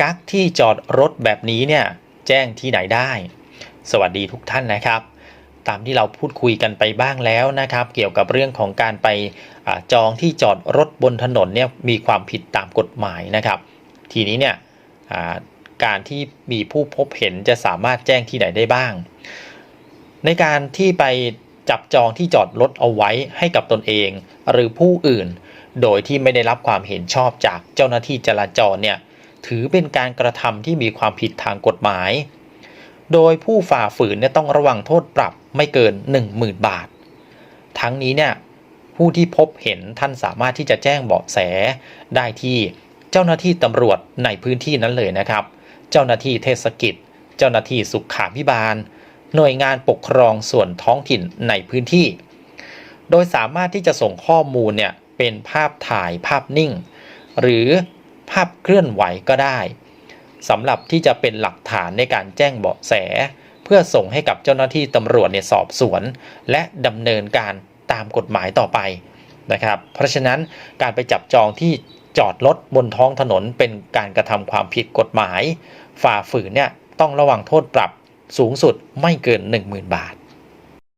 กั๊กที่จอดรถแบบนี้เนี่ยแจ้งที่ไหนได้ สวัสดีทุกท่านนะครับ ตามที่เราพูดคุยกันไปบ้างแล้วนะครับ เกี่ยวกับเรื่องของการไปอจองที่จอดรถบนถนนเนี่ยมีความผิดตามกฎหมายนะครับ ทีนี้เนี่ยการที่มีผู้พบเห็นจะสามารถแจ้งที่ไหนได้บ้าง ในการที่ไปจับจองที่จอดรถเอาไว้ให้กับตนเอง หรือผู้อื่น โดยที่ไม่ได้รับความเห็นชอบจากเจ้าหน้าที่จราจรเนี่ย ถือเป็นการกระทำที่มีความผิดทางกฎหมาย โดยผู้ฝ่าฝืนเนี่ยต้องระวังโทษปรับไม่เกิน 10,000 บาท ทั้งนี้เนี่ยผู้ที่พบเห็นท่านสามารถที่จะแจ้งเบาะแสได้ที่เจ้าหน้าที่ตำรวจในพื้นที่นั้นเลยนะครับ เจ้าหน้าที่เทศกิจ เจ้าหน้าที่สุขาพิบาล หน่วยงานปกครองส่วนท้องถิ่นในพื้นที่ โดยสามารถที่จะส่งข้อมูลเนี่ยเป็นภาพถ่ายภาพนิ่ง หรือ ภาพเคลื่อนไหวก็ได้สำหรับที่จะเป็นหลักฐานในการแจ้งเบาะแส เพื่อส่งให้กับเจ้าหน้าที่ตำรวจเนี่ยสอบสวน และดำเนินการตามกฎหมายต่อไปนะครับ เพราะฉะนั้นการไปจับจองที่จอดรถบนท้องถนนเป็นการกระทำความผิดกฎหมาย ฝ่าฝืนเนี่ยต้องระวังโทษปรับสูงสุดไม่เกิน 10,000 บาท